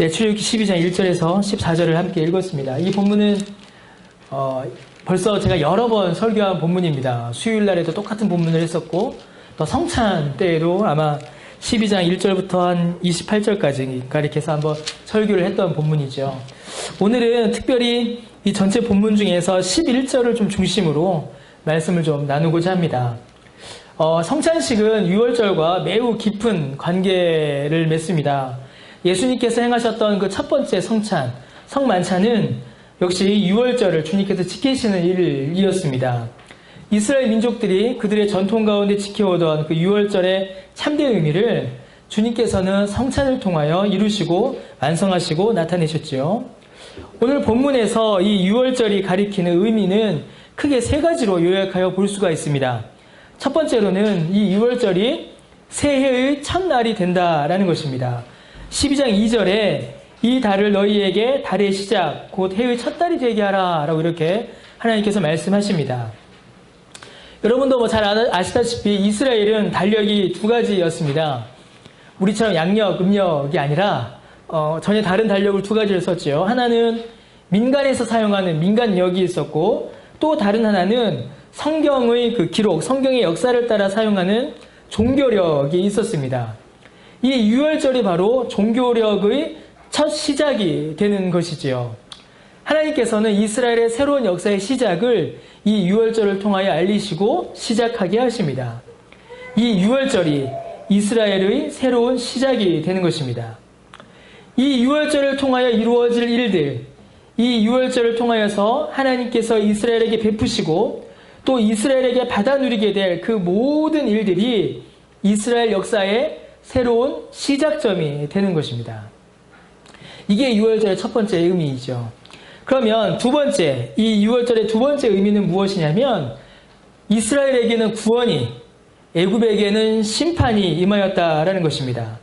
네, 출애굽기 12장 1절에서 14절을 함께 읽었습니다. 이 본문은 어, 벌써 제가 여러 번 설교한 본문입니다. 수요일 날에도 똑같은 본문을 했었고 또 성찬 때에도 아마 12장 1절부터 한 28절까지 이렇게 해서 한번 설교를 했던 본문이죠. 오늘은 특별히 이 전체 본문 중에서 11절을 좀 중심으로 말씀을 좀 나누고자 합니다. 어, 성찬식은 6월절과 매우 깊은 관계를 맺습니다. 예수님께서 행하셨던 그 첫 번째 성찬, 성만찬은 역시 6월절을 주님께서 지키시는 일이었습니다. 이스라엘 민족들이 그들의 전통 가운데 지켜오던 그 6월절의 참된 의미를 주님께서는 성찬을 통하여 이루시고 완성하시고 나타내셨지요. 오늘 본문에서 이 6월절이 가리키는 의미는 크게 세 가지로 요약하여 볼 수가 있습니다. 첫 번째로는 이 6월절이 새해의 첫날이 된다라는 것입니다. 12장 2절에 이 달을 너희에게 달의 시작, 곧 해의 첫 달이 되게 하라. 라고 이렇게 하나님께서 말씀하십니다. 여러분도 뭐 잘 아시다시피 이스라엘은 달력이 두 가지였습니다. 우리처럼 양력, 음력이 아니라 어, 전혀 다른 달력을 두 가지를 썼죠. 하나는 민간에서 사용하는 민간력이 있었고 또 다른 하나는 성경의 그 기록, 성경의 역사를 따라 사용하는 종교력이 있었습니다. 이 6월절이 바로 종교력의 첫 시작이 되는 것이지요. 하나님께서는 이스라엘의 새로운 역사의 시작을 이 6월절을 통하여 알리시고 시작하게 하십니다. 이 6월절이 이스라엘의 새로운 시작이 되는 것입니다. 이 6월절을 통하여 이루어질 일들, 이 6월절을 통하여서 하나님께서 이스라엘에게 베푸시고 또 이스라엘에게 받아 누리게 될 그 모든 일들이 이스라엘 역사의 새로운 시작점이 되는 것입니다. 이게 6월절의 첫 번째 의미이죠. 그러면 두 번째, 이 6월절의 두 번째 의미는 무엇이냐면 이스라엘에게는 구원이, 애굽에게는 심판이 임하였다라는 것입니다.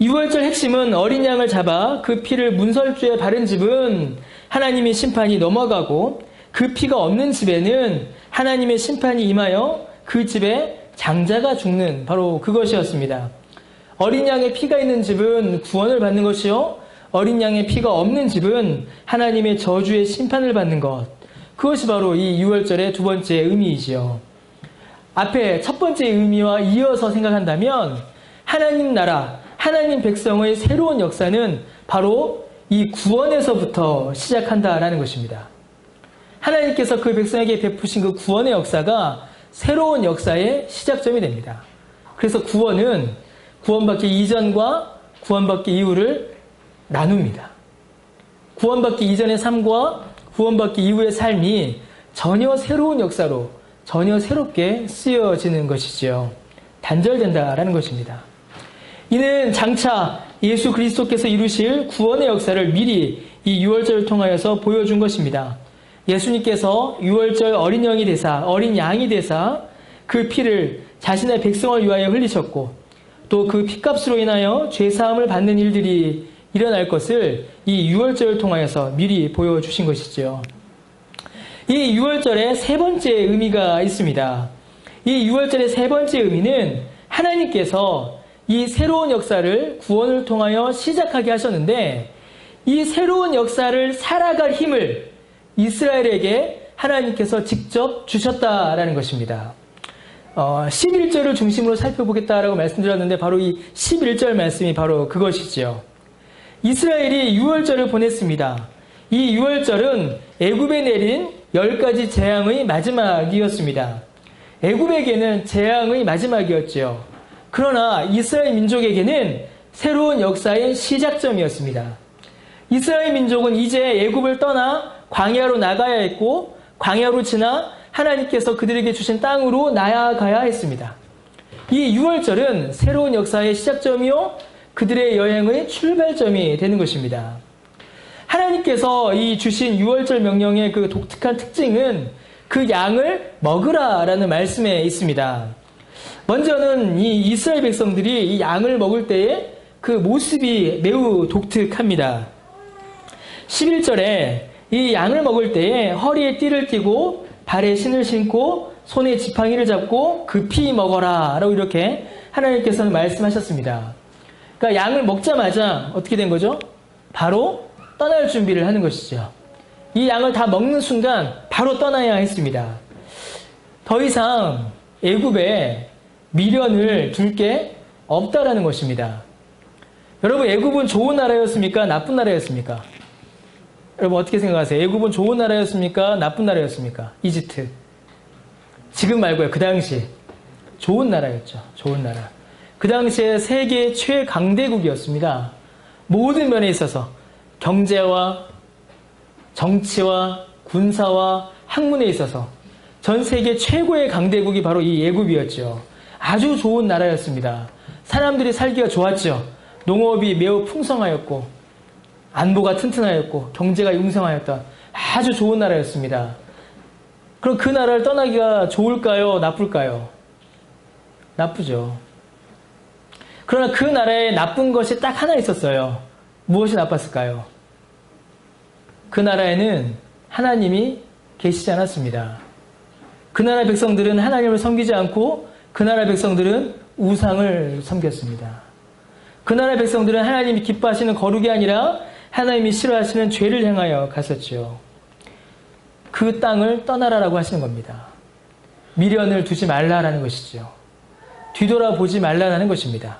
6월절 핵심은 어린 양을 잡아 그 피를 문설주에 바른 집은 하나님의 심판이 넘어가고 그 피가 없는 집에는 하나님의 심판이 임하여 그 집에 장자가 죽는 바로 그것이었습니다. 어린 양의 피가 있는 집은 구원을 받는 것이요. 어린 양의 피가 없는 집은 하나님의 저주의 심판을 받는 것. 그것이 바로 이 6월절의 두 번째 의미이지요. 앞에 첫 번째 의미와 이어서 생각한다면 하나님 나라, 하나님 백성의 새로운 역사는 바로 이 구원에서부터 시작한다라는 것입니다. 하나님께서 그 백성에게 베푸신 그 구원의 역사가 새로운 역사의 시작점이 됩니다. 그래서 구원은 구원받기 이전과 구원받기 이후를 나눕니다. 구원받기 이전의 삶과 구원받기 이후의 삶이 전혀 새로운 역사로 전혀 새롭게 쓰여지는 것이지요. 단절된다라는 것입니다. 이는 장차 예수 그리스도께서 이루실 구원의 역사를 미리 이 6월절을 통하여서 보여준 것입니다. 예수님께서 6월절 어린 영이 되사, 어린 양이 되사 그 피를 자신의 백성을 위하여 흘리셨고 또 그 피값으로 인하여 죄 사함을 받는 일들이 일어날 것을 이 6월절을 통하여서 미리 보여 주신 것이죠. 이 6월절에 세 번째 의미가 있습니다. 이 6월절의 세 번째 의미는 하나님께서 이 새로운 역사를 구원을 통하여 시작하게 하셨는데 이 새로운 역사를 살아갈 힘을 이스라엘에게 하나님께서 직접 주셨다라는 것입니다. 어, 11절을 중심으로 살펴보겠다라고 말씀드렸는데 바로 이 11절 말씀이 바로 그것이지요. 이스라엘이 6월절을 보냈습니다. 이 6월절은 애굽에 내린 10가지 재앙의 마지막이었습니다. 애굽에게는 재앙의 마지막이었지요. 그러나 이스라엘 민족에게는 새로운 역사의 시작점이었습니다. 이스라엘 민족은 이제 애굽을 떠나 광야로 나가야 했고 광야로 지나 하나님께서 그들에게 주신 땅으로 나아가야 했습니다. 이 6월절은 새로운 역사의 시작점이요 그들의 여행의 출발점이 되는 것입니다. 하나님께서 이 주신 6월절 명령의 그 독특한 특징은 그 양을 먹으라라는 말씀에 있습니다. 먼저는 이 이스라엘 백성들이 이 양을 먹을 때의 그 모습이 매우 독특합니다. 11절에 이 양을 먹을 때에 허리에 띠를 띠고 발에 신을 신고 손에 지팡이를 잡고 급히 먹어라 라고 이렇게 하나님께서는 말씀하셨습니다. 그러니까 양을 먹자마자 어떻게 된 거죠? 바로 떠날 준비를 하는 것이죠. 이 양을 다 먹는 순간 바로 떠나야 했습니다. 더 이상 애굽에 미련을 둘 게 없다라는 것입니다. 여러분 애굽은 좋은 나라였습니까? 나쁜 나라였습니까? 여러분 어떻게 생각하세요? 애굽은 좋은 나라였습니까? 나쁜 나라였습니까? 이집트. 지금 말고요. 그 당시 좋은 나라였죠. 좋은 나라. 그 당시에 세계 최강대국이었습니다. 모든 면에 있어서 경제와 정치와 군사와 학문에 있어서 전 세계 최고의 강대국이 바로 이 예굽이었죠. 아주 좋은 나라였습니다. 사람들이 살기가 좋았죠. 농업이 매우 풍성하였고 안보가 튼튼하였고 경제가 융성하였던 아주 좋은 나라였습니다. 그럼 그 나라를 떠나기가 좋을까요? 나쁠까요? 나쁘죠. 그러나 그 나라에 나쁜 것이 딱 하나 있었어요. 무엇이 나빴을까요? 그 나라에는 하나님이 계시지 않았습니다. 그 나라 백성들은 하나님을 섬기지 않고 그 나라 백성들은 우상을 섬겼습니다. 그 나라 백성들은 하나님이 기뻐하시는 거룩이 아니라 하나님이 싫어하시는 죄를 행하여 갔었죠. 그 땅을 떠나라라고 하시는 겁니다. 미련을 두지 말라라는 것이죠. 뒤돌아보지 말라는 것입니다.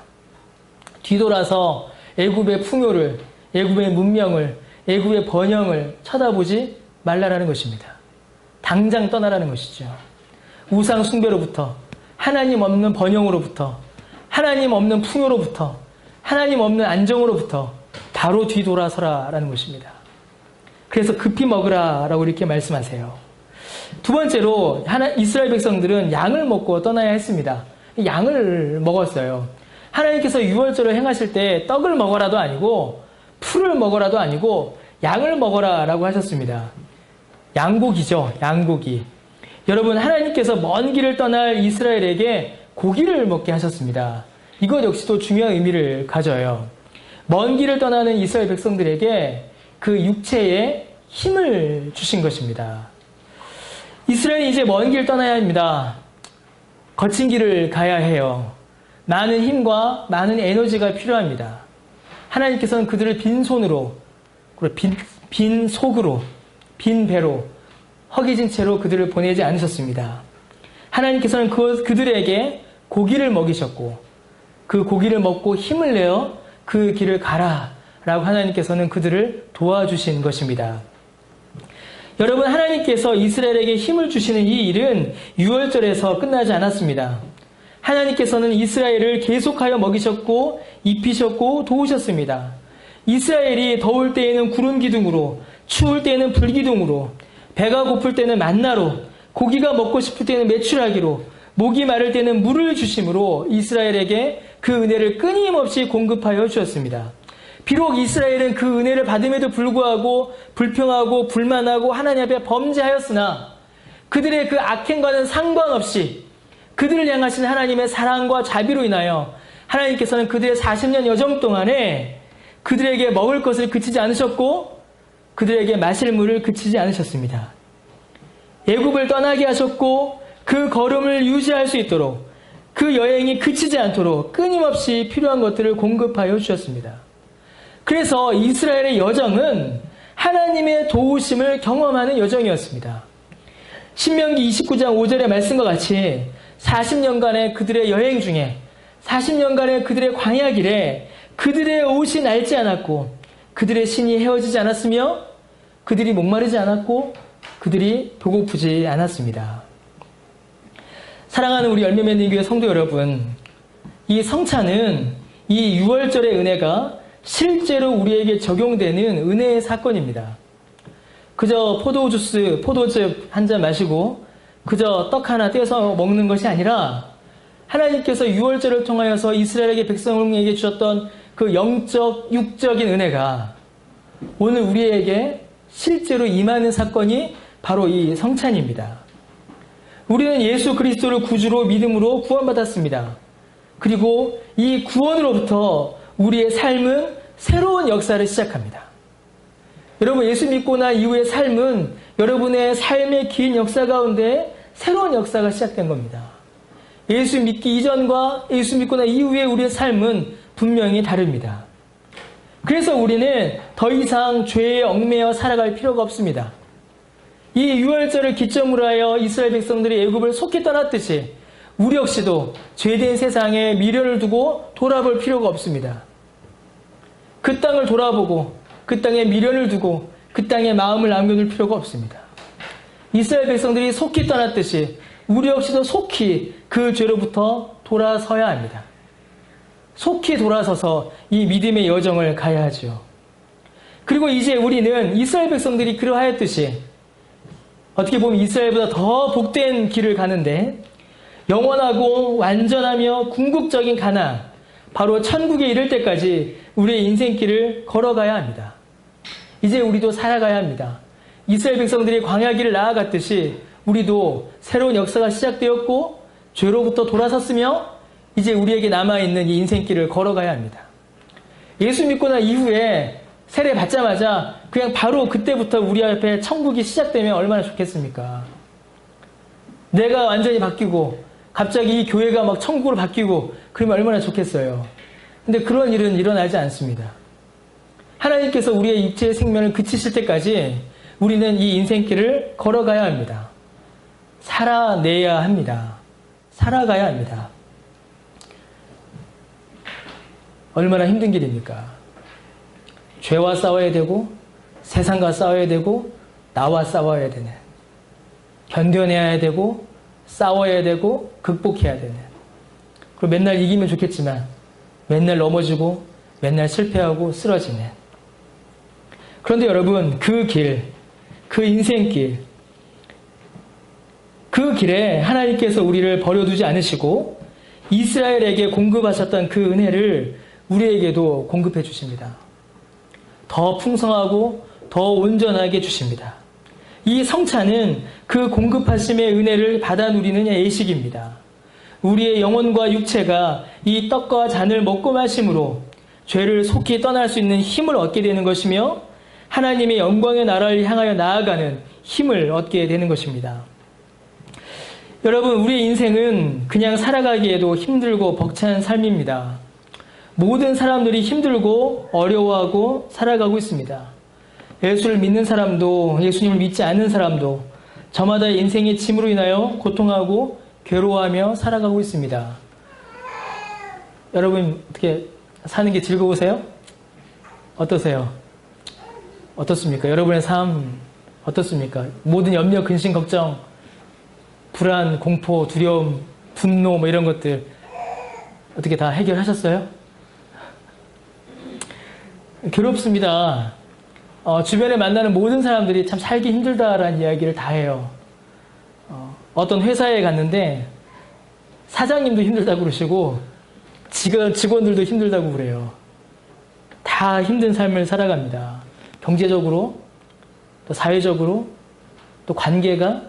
뒤돌아서 애굽의 풍요를, 애굽의 문명을, 애굽의 번영을 쳐다보지 말라라는 것입니다. 당장 떠나라는 것이죠. 우상 숭배로부터, 하나님 없는 번영으로부터, 하나님 없는 풍요로부터, 하나님 없는 안정으로부터 바로 뒤돌아서라 라는 것입니다. 그래서 급히 먹으라 라고 이렇게 말씀하세요. 두 번째로 하나 이스라엘 백성들은 양을 먹고 떠나야 했습니다. 양을 먹었어요. 하나님께서 유월절을 행하실 때 떡을 먹어라도 아니고 풀을 먹어라도 아니고 양을 먹어라라고 하셨습니다. 양고기죠. 양고기. 여러분 하나님께서 먼 길을 떠날 이스라엘에게 고기를 먹게 하셨습니다. 이것 역시도 중요한 의미를 가져요. 먼 길을 떠나는 이스라엘 백성들에게 그 육체에 힘을 주신 것입니다. 이스라엘이 이제 먼 길 떠나야 합니다. 거친 길을 가야 해요. 많은 힘과 많은 에너지가 필요합니다. 하나님께서는 그들을 빈손으로, 빈, 빈 속으로, 빈 배로, 허기진 채로 그들을 보내지 않으셨습니다. 하나님께서는 그, 그들에게 고기를 먹이셨고, 그 고기를 먹고 힘을 내어 그 길을 가라. 라고 하나님께서는 그들을 도와주신 것입니다. 여러분, 하나님께서 이스라엘에게 힘을 주시는 이 일은 6월절에서 끝나지 않았습니다. 하나님께서는 이스라엘을 계속하여 먹이셨고, 입히셨고, 도우셨습니다. 이스라엘이 더울 때에는 구름 기둥으로, 추울 때에는 불 기둥으로, 배가 고플 때는 만나로, 고기가 먹고 싶을 때는 메추라기로, 목이 마를 때는 물을 주심으로 이스라엘에게 그 은혜를 끊임없이 공급하여 주셨습니다. 비록 이스라엘은 그 은혜를 받음에도 불구하고 불평하고 불만하고 하나님 앞에 범죄하였으나 그들의 그 악행과는 상관없이 그들을 향하신 하나님의 사랑과 자비로 인하여 하나님께서는 그들의 40년 여정 동안에 그들에게 먹을 것을 그치지 않으셨고 그들에게 마실 물을 그치지 않으셨습니다. 예굽을 떠나게 하셨고 그 걸음을 유지할 수 있도록 그 여행이 그치지 않도록 끊임없이 필요한 것들을 공급하여 주셨습니다. 그래서 이스라엘의 여정은 하나님의 도우심을 경험하는 여정이었습니다. 신명기 29장 5절의 말씀과 같이 40년간의 그들의 여행 중에 40년간의 그들의 광야 길에 그들의 옷이 낡지 않았고 그들의 신이 헤어지지 않았으며 그들이 목마르지 않았고 그들이 배고프지 않았습니다. 사랑하는 우리 열매 맺는 교회 성도 여러분, 이 성찬은 이 6월절의 은혜가 실제로 우리에게 적용되는 은혜의 사건입니다. 그저 포도주 스, 포도즙 한 잔 마시고 그저 떡 하나 떼서 먹는 것이 아니라 하나님께서 6월절을 통하여서 이스라엘에게 백성에게 주셨던 그 영적, 육적인 은혜가 오늘 우리에게 실제로 임하는 사건이 바로 이 성찬입니다. 우리는 예수 그리스도를 구주로 믿음으로 구원받았습니다. 그리고 이 구원으로부터 우리의 삶은 새로운 역사를 시작합니다. 여러분, 예수 믿고 난 이후의 삶은 여러분의 삶의 긴 역사 가운데 새로운 역사가 시작된 겁니다. 예수 믿기 이전과 예수 믿고 난 이후의 우리의 삶은 분명히 다릅니다. 그래서 우리는 더 이상 죄에 얽매여 살아갈 필요가 없습니다. 이 유월절을 기점으로 하여 이스라엘 백성들이 애굽을 속히 떠났듯이 우리 역시도 죄된 세상에 미련을 두고 돌아볼 필요가 없습니다. 그 땅을 돌아보고 그 땅에 미련을 두고 그 땅에 마음을 남겨둘 필요가 없습니다. 이스라엘 백성들이 속히 떠났듯이 우리 역시도 속히 그 죄로부터 돌아서야 합니다. 속히 돌아서서 이 믿음의 여정을 가야 하죠. 그리고 이제 우리는 이스라엘 백성들이 그러하였듯이 어떻게 보면 이스라엘보다 더 복된 길을 가는데 영원하고 완전하며 궁극적인 가나 바로 천국에 이를 때까지 우리의 인생길을 걸어가야 합니다. 이제 우리도 살아가야 합니다. 이스라엘 백성들이 광야길을 나아갔듯이 우리도 새로운 역사가 시작되었고 죄로부터 돌아섰으며 이제 우리에게 남아있는 이 인생길을 걸어가야 합니다. 예수 믿고 난 이후에 세례 받자마자 그냥 바로 그때부터 우리 앞에 천국이 시작되면 얼마나 좋겠습니까? 내가 완전히 바뀌고 갑자기 이 교회가 막 천국으로 바뀌고 그러면 얼마나 좋겠어요. 근데 그런 일은 일어나지 않습니다. 하나님께서 우리의 육체의 생명을 그치실 때까지 우리는 이 인생길을 걸어가야 합니다. 살아내야 합니다. 살아가야 합니다. 얼마나 힘든 길입니까? 죄와 싸워야 되고, 세상과 싸워야 되고, 나와 싸워야 되는. 견뎌내야 되고, 싸워야 되고, 극복해야 되는. 그리고 맨날 이기면 좋겠지만, 맨날 넘어지고, 맨날 실패하고, 쓰러지는. 그런데 여러분, 그 길, 그 인생길, 그 길에 하나님께서 우리를 버려두지 않으시고, 이스라엘에게 공급하셨던 그 은혜를 우리에게도 공급해 주십니다. 더 풍성하고 더 온전하게 주십니다. 이 성찬은 그 공급하심의 은혜를 받아 누리는 예식입니다. 우리의 영혼과 육체가 이 떡과 잔을 먹고 마심으로 죄를 속히 떠날 수 있는 힘을 얻게 되는 것이며 하나님의 영광의 나라를 향하여 나아가는 힘을 얻게 되는 것입니다. 여러분, 우리의 인생은 그냥 살아가기에도 힘들고 벅찬 삶입니다. 모든 사람들이 힘들고 어려워하고 살아가고 있습니다. 예수를 믿는 사람도 예수님을 믿지 않는 사람도 저마다 인생의 짐으로 인하여 고통하고 괴로워하며 살아가고 있습니다. 여러분 어떻게 사는 게 즐거우세요? 어떠세요? 어떻습니까? 여러분의 삶 어떻습니까? 모든 염려, 근심, 걱정, 불안, 공포, 두려움, 분노 뭐 이런 것들 어떻게 다 해결하셨어요? 괴롭습니다. 어, 주변에 만나는 모든 사람들이 참 살기 힘들다라는 이야기를 다 해요. 어, 떤 회사에 갔는데 사장님도 힘들다고 그러시고 직원, 직원들도 힘들다고 그래요. 다 힘든 삶을 살아갑니다. 경제적으로, 또 사회적으로, 또 관계가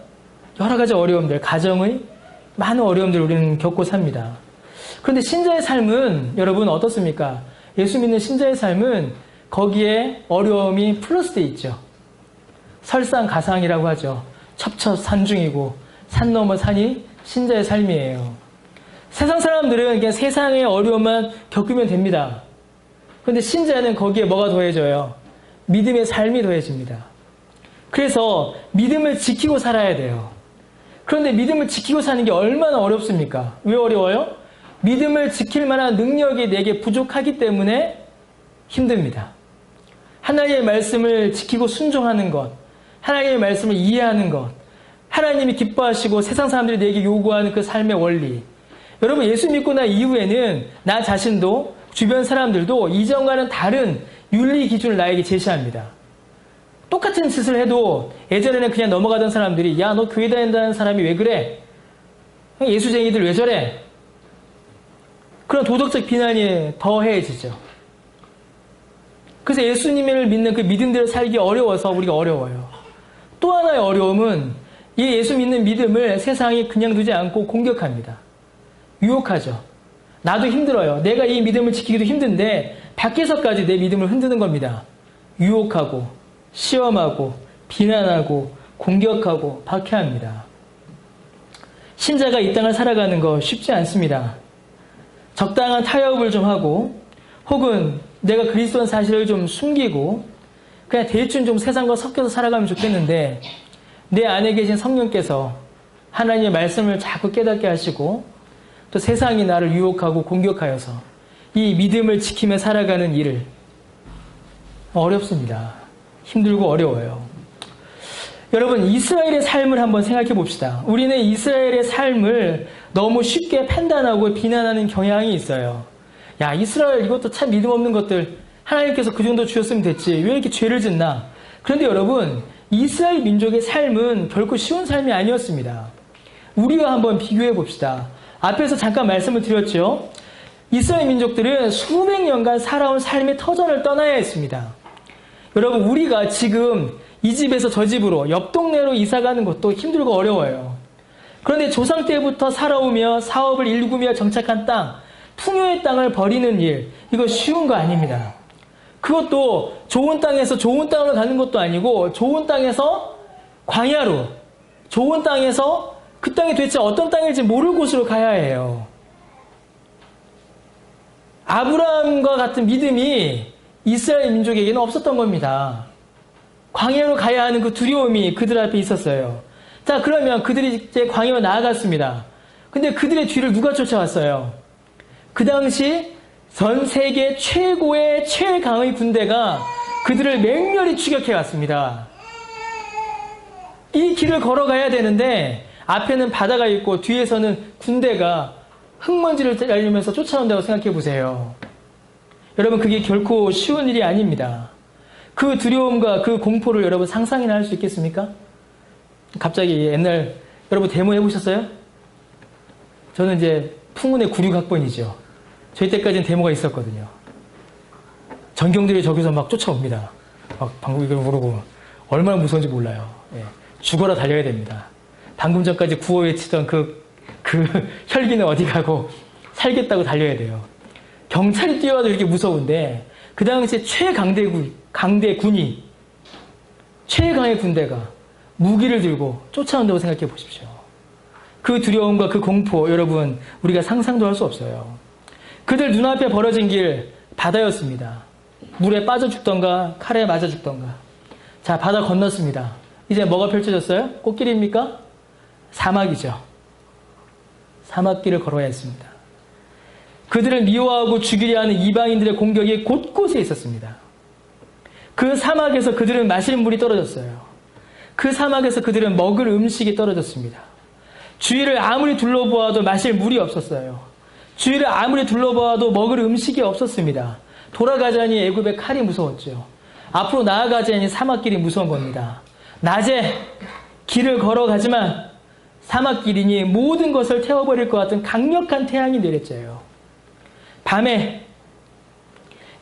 여러 가지 어려움들, 가정의 많은 어려움들 우리는 겪고 삽니다. 그런데 신자의 삶은 여러분 어떻습니까? 예수 믿는 신자의 삶은 거기에 어려움이 플러스돼 있죠. 설상가상이라고 하죠. 첩첩산중이고 산 넘어 산이 신자의 삶이에요. 세상 사람들은 그냥 세상의 어려움만 겪으면 됩니다. 그런데 신자는 거기에 뭐가 더해져요? 믿음의 삶이 더해집니다. 그래서 믿음을 지키고 살아야 돼요. 그런데 믿음을 지키고 사는 게 얼마나 어렵습니까? 왜 어려워요? 믿음을 지킬 만한 능력이 내게 부족하기 때문에 힘듭니다. 하나님의 말씀을 지키고 순종하는 것, 하나님의 말씀을 이해하는 것, 하나님이 기뻐하시고 세상 사람들이 내게 요구하는 그 삶의 원리. 여러분, 예수 믿고 나 이후에는 나 자신도 주변 사람들도 이전과는 다른 윤리 기준을 나에게 제시합니다. 똑같은 짓을 해도 예전에는 그냥 넘어가던 사람들이 야, 너 교회 다닌다는 사람이 왜 그래? 예수쟁이들 왜 저래? 그런 도덕적 비난이 더해지죠. 그래서 예수님을 믿는 그 믿음대로 살기 어려워서 우리가 어려워요. 또 하나의 어려움은 이 예수 믿는 믿음을 세상이 그냥 두지 않고 공격합니다. 유혹하죠. 나도 힘들어요. 내가 이 믿음을 지키기도 힘든데 밖에서까지 내 믿음을 흔드는 겁니다. 유혹하고 시험하고 비난하고 공격하고 박해합니다. 신자가 이 땅을 살아가는 거 쉽지 않습니다. 적당한 타협을 좀 하고 혹은 내가 그리스도인 사실을 좀 숨기고 그냥 대충 좀 세상과 섞여서 살아가면 좋겠는데 내 안에 계신 성령께서 하나님의 말씀을 자꾸 깨닫게 하시고 또 세상이 나를 유혹하고 공격하여서 이 믿음을 지키며 살아가는 일을 어렵습니다. 힘들고 어려워요. 여러분, 이스라엘의 삶을 한번 생각해 봅시다. 우리는 이스라엘의 삶을 너무 쉽게 판단하고 비난하는 경향이 있어요. 야, 이스라엘 이것도 참 믿음 없는 것들 하나님께서 그 정도 주셨으면 됐지. 왜 이렇게 죄를 짓나? 그런데 여러분, 이스라엘 민족의 삶은 결코 쉬운 삶이 아니었습니다. 우리와 한번 비교해 봅시다. 앞에서 잠깐 말씀을 드렸죠. 이스라엘 민족들은 수백 년간 살아온 삶의 터전을 떠나야 했습니다. 여러분, 우리가 지금 이 집에서 저 집으로 옆 동네로 이사 가는 것도 힘들고 어려워요. 그런데 조상 때부터 살아오며 사업을 일구며 정착한 땅, 풍요의 땅을 버리는 일, 이거 쉬운 거 아닙니다. 그것도 좋은 땅에서 좋은 땅으로 가는 것도 아니고 좋은 땅에서 광야로, 좋은 땅에서 그 땅이 도대체 어떤 땅일지 모를 곳으로 가야 해요. 아브라함과 같은 믿음이 이스라엘 민족에게는 없었던 겁니다. 광야로 가야 하는 그 두려움이 그들 앞에 있었어요. 자, 그러면 그들이 이제 광야로 나아갔습니다. 근데 그들의 뒤를 누가 쫓아왔어요? 그 당시 전 세계 최고의 최강의 군대가 그들을 맹렬히 추격해 왔습니다. 이 길을 걸어가야 되는데 앞에는 바다가 있고 뒤에서는 군대가 흙먼지를 날리면서 쫓아온다고 생각해 보세요. 여러분 그게 결코 쉬운 일이 아닙니다. 그 두려움과 그 공포를 여러분 상상이나 할 수 있겠습니까? 갑자기 옛날 여러분 데모 해보셨어요? 저는 이제 풍운의 96학번이죠. 저희 때까지는 데모가 있었거든요. 전경들이 저기서 막 쫓아옵니다. 막 방금 이걸 모르고 얼마나 무서운지 몰라요. 예. 죽어라 달려야 됩니다. 방금 전까지 구호 외치던 그, 그 혈기는 어디 가고 살겠다고 달려야 돼요. 경찰이 뛰어와도 이렇게 무서운데 그 당시에 최강대군, 강대군이 최강의 군대가 무기를 들고 쫓아온다고 생각해 보십시오. 그 두려움과 그 공포 여러분 우리가 상상도 할 수 없어요. 그들 눈앞에 벌어진 길 바다였습니다. 물에 빠져 죽던가 칼에 맞아 죽던가. 자 바다 건넜습니다. 이제 뭐가 펼쳐졌어요? 꽃길입니까? 사막이죠. 사막길을 걸어야 했습니다. 그들을 미워하고 죽이려 하는 이방인들의 공격이 곳곳에 있었습니다. 그 사막에서 그들은 마실 물이 떨어졌어요. 그 사막에서 그들은 먹을 음식이 떨어졌습니다. 주위를 아무리 둘러보아도 마실 물이 없었어요. 주위를 아무리 둘러보아도 먹을 음식이 없었습니다. 돌아가자니 애굽의 칼이 무서웠죠. 앞으로 나아가자니 사막길이 무서운 겁니다. 낮에 길을 걸어가지만 사막길이니 모든 것을 태워버릴 것 같은 강력한 태양이 내렸어요. 밤에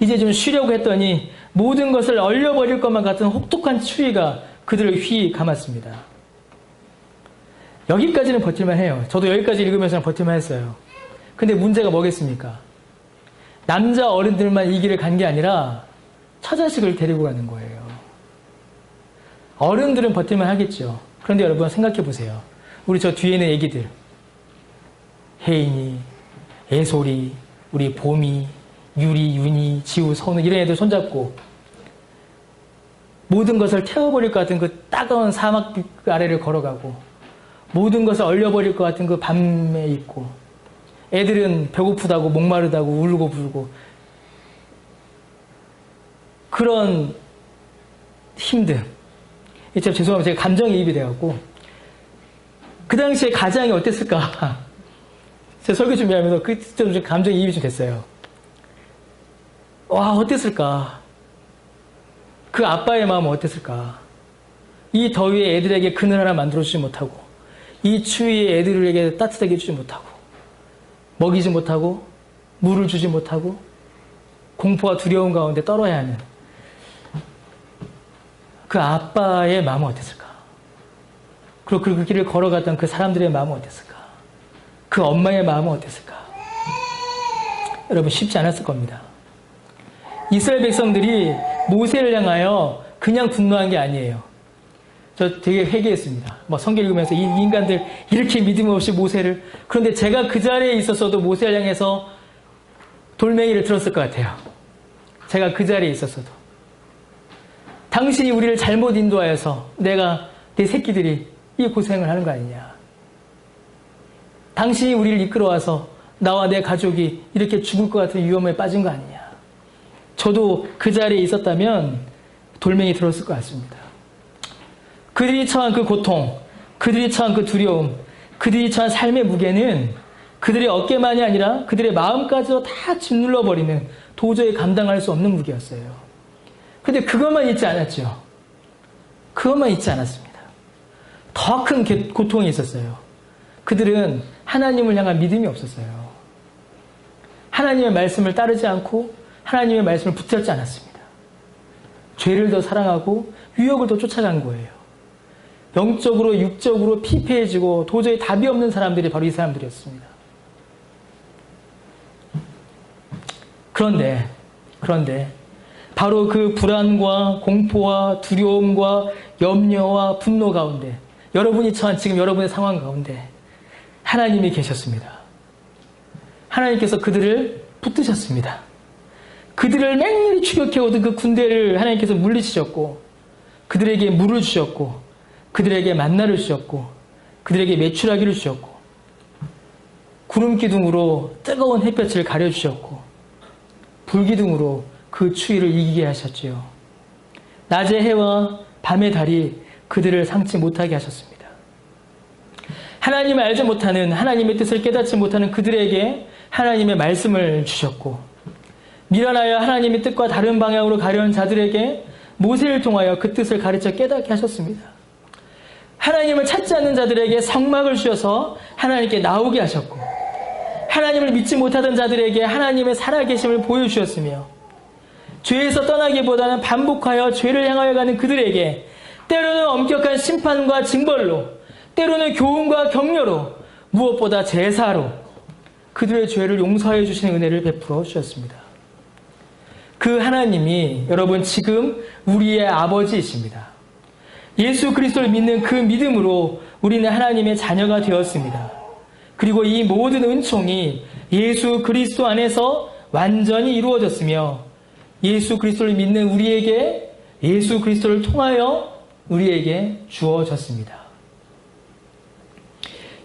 이제 좀 쉬려고 했더니 모든 것을 얼려버릴 것만 같은 혹독한 추위가 그들을 휘 감았습니다. 여기까지는 버틸만 해요. 저도 여기까지 읽으면서 버틸만 했어요. 근데 문제가 뭐겠습니까? 남자 어른들만 이 길을 간 게 아니라 처자식을 데리고 가는 거예요. 어른들은 버틸만 하겠죠. 그런데 여러분 생각해 보세요. 우리 저 뒤에 있는 애기들. 혜인이, 애솔이, 우리 봄이, 유리, 윤이, 지우, 선우 이런 애들 손잡고 모든 것을 태워버릴 것 같은 그 따가운 사막 아래를 걸어가고 모든 것을 얼려버릴 것 같은 그 밤에 있고 애들은 배고프다고 목마르다고 울고 불고 그런 힘듦. 참 죄송합니다. 제가 감정이입이 돼갖고 그 당시에 가장이 어땠을까 제가 설교 준비하면서 그때 좀 감정이 입이 좀 됐어요 와 어땠을까 그 아빠의 마음은 어땠을까 이 더위에 애들에게 그늘 하나 만들어주지 못하고 이 추위에 애들에게 따뜻하게 해주지 못하고 먹이지 못하고 물을 주지 못하고 공포와 두려움 가운데 떨어야 하는 그 아빠의 마음은 어땠을까? 그리고 그 길을 걸어갔던 그 사람들의 마음은 어땠을까? 그 엄마의 마음은 어땠을까? 여러분 쉽지 않았을 겁니다. 이스라엘 백성들이 모세를 향하여 그냥 분노한 게 아니에요. 저 되게 회개했습니다. 뭐 성경 읽으면서 이 인간들 이렇게 믿음 없이 모세를 그런데 제가 그 자리에 있었어도 모세를 향해서 돌멩이를 들었을 것 같아요. 제가 그 자리에 있었어도. 당신이 우리를 잘못 인도하여서 내가 내 새끼들이 이 고생을 하는 거 아니냐. 당신이 우리를 이끌어와서 나와 내 가족이 이렇게 죽을 것 같은 위험에 빠진 거 아니냐. 저도 그 자리에 있었다면 돌멩이 들었을 것 같습니다. 그들이 처한 그 고통, 그들이 처한 그 두려움, 그들이 처한 삶의 무게는 그들의 어깨만이 아니라 그들의 마음까지도 다 짓눌러 버리는 도저히 감당할 수 없는 무게였어요. 근데 그것만 있지 않았죠. 그것만 있지 않았습니다. 더 큰 고통이 있었어요. 그들은 하나님을 향한 믿음이 없었어요. 하나님의 말씀을 따르지 않고 하나님의 말씀을 붙잡지 않았습니다. 죄를 더 사랑하고 유혹을 더 쫓아간 거예요. 영적으로 육적으로 피폐해지고 도저히 답이 없는 사람들이 바로 이 사람들이었습니다. 그런데 그런데 바로 그 불안과 공포와 두려움과 염려와 분노 가운데 여러분이 처한 지금 여러분의 상황 가운데 하나님이 계셨습니다. 하나님께서 그들을 붙드셨습니다. 그들을 맹렬히 추격해오던 그 군대를 하나님께서 물리치셨고 그들에게 물을 주셨고 그들에게 만나를 주셨고 그들에게 매출하기를 주셨고 구름 기둥으로 뜨거운 햇볕을 가려주셨고 불 기둥으로 그 추위를 이기게 하셨지요. 낮의 해와 밤의 달이 그들을 상치 못하게 하셨습니다. 하나님을 알지 못하는 하나님의 뜻을 깨닫지 못하는 그들에게 하나님의 말씀을 주셨고 미련하여 하나님의 뜻과 다른 방향으로 가려는 자들에게 모세를 통하여 그 뜻을 가르쳐 깨닫게 하셨습니다. 하나님을 찾지 않는 자들에게 성막을 주셔서 하나님께 나오게 하셨고 하나님을 믿지 못하던 자들에게 하나님의 살아계심을 보여주셨으며 죄에서 떠나기보다는 반복하여 죄를 향하여 가는 그들에게 때로는 엄격한 심판과 징벌로 때로는 교훈과 격려로 무엇보다 제사로 그들의 죄를 용서해 주시는 은혜를 베풀어 주셨습니다. 그 하나님이 여러분 지금 우리의 아버지이십니다. 예수 그리스도를 믿는 그 믿음으로 우리는 하나님의 자녀가 되었습니다. 그리고 이 모든 은총이 예수 그리스도 안에서 완전히 이루어졌으며 예수 그리스도를 믿는 우리에게 예수 그리스도를 통하여 우리에게 주어졌습니다.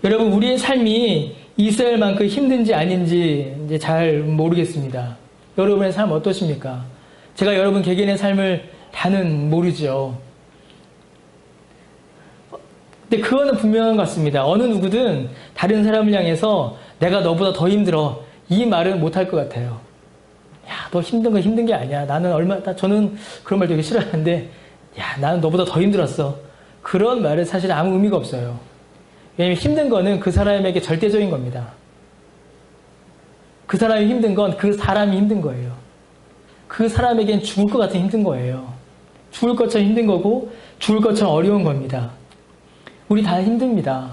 여러분, 우리의 삶이 이스라엘만큼 힘든지 아닌지 이제 잘 모르겠습니다. 여러분의 삶 어떠십니까? 제가 여러분 개개인의 삶을 다는 모르죠. 근데 그거는 분명한 것 같습니다. 어느 누구든 다른 사람을 향해서 내가 너보다 더 힘들어. 이 말은 못할 것 같아요. 야, 너 힘든 거 힘든 게 아니야. 나는 얼마, 저는 그런 말 되게 싫어하는데, 야, 나는 너보다 더 힘들었어. 그런 말은 사실 아무 의미가 없어요. 왜냐면 힘든 거는 그 사람에게 절대적인 겁니다. 그 사람이 힘든 건 그 사람이 힘든 거예요. 그 사람에겐 죽을 것 같은 힘든 거예요. 죽을 것처럼 힘든 거고, 죽을 것처럼 어려운 겁니다. 우리 다 힘듭니다.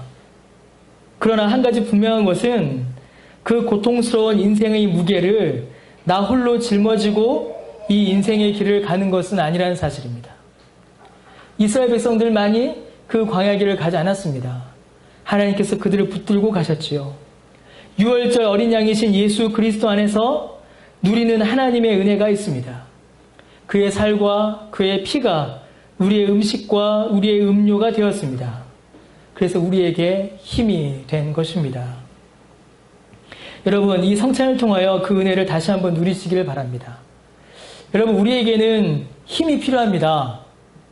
그러나 한 가지 분명한 것은 그 고통스러운 인생의 무게를 나 홀로 짊어지고 이 인생의 길을 가는 것은 아니라는 사실입니다. 이스라엘 백성들만이 그 광야 길을 가지 않았습니다. 하나님께서 그들을 붙들고 가셨지요. 6월절 어린 양이신 예수 그리스도 안에서 누리는 하나님의 은혜가 있습니다. 그의 살과 그의 피가 우리의 음식과 우리의 음료가 되었습니다. 그래서 우리에게 힘이 된 것입니다. 여러분, 이 성찬을 통하여 그 은혜를 다시 한번 누리시기를 바랍니다. 여러분, 우리에게는 힘이 필요합니다.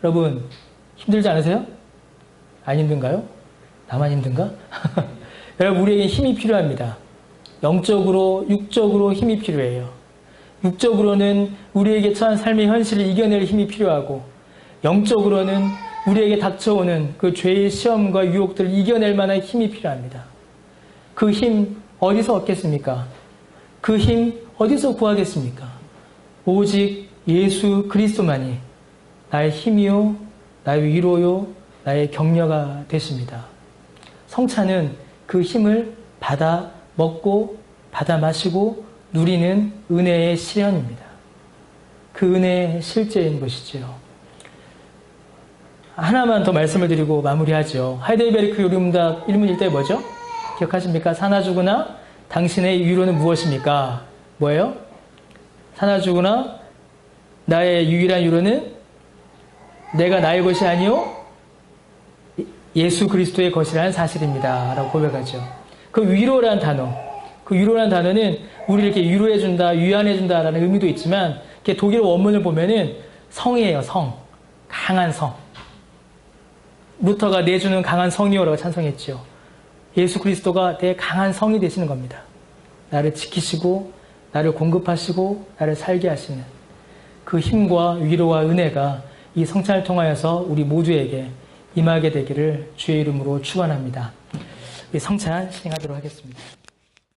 여러분, 힘들지 않으세요? 안 힘든가요? 나만 힘든가? 여러분, 우리에게 힘이 필요합니다. 영적으로, 육적으로 힘이 필요해요. 육적으로는 우리에게 처한 삶의 현실을 이겨낼 힘이 필요하고, 영적으로는 우리에게 닥쳐오는 그 죄의 시험과 유혹들을 이겨낼 만한 힘이 필요합니다. 그 힘 어디서 얻겠습니까? 그 힘 어디서 구하겠습니까? 오직 예수 그리스도만이 나의 힘이요, 나의 위로요, 나의 격려가 되십니다. 성찬은 그 힘을 받아 먹고 받아 마시고 누리는 은혜의 실현입니다. 그 은혜의 실제인 것이지요. 하나만 더 말씀을 드리고 마무리하죠. 하이델베르크 요리문답 1문 1대 뭐죠? 기억하십니까? 사나주구나 당신의 위로는 무엇입니까? 뭐예요? 사나주구나 나의 유일한 위로는 내가 나의 것이 아니요 예수 그리스도의 것이라는 사실입니다. 라고 고백하죠. 그 위로란 단어, 그 위로란 단어는 우리를 이렇게 위로해준다, 위안해준다 라는 의미도 있지만, 이렇게 독일 원문을 보면은 성이에요, 성. 강한 성. 루터가 내주는 강한 성이요라고 찬성했죠. 예수 그리스도가 내 강한 성이 되시는 겁니다. 나를 지키시고, 나를 공급하시고, 나를 살게 하시는 그 힘과 위로와 은혜가 이 성찬을 통하여서 우리 모두에게 임하게 되기를 주의 이름으로 축원합니다. 이 성찬 시행하도록 하겠습니다.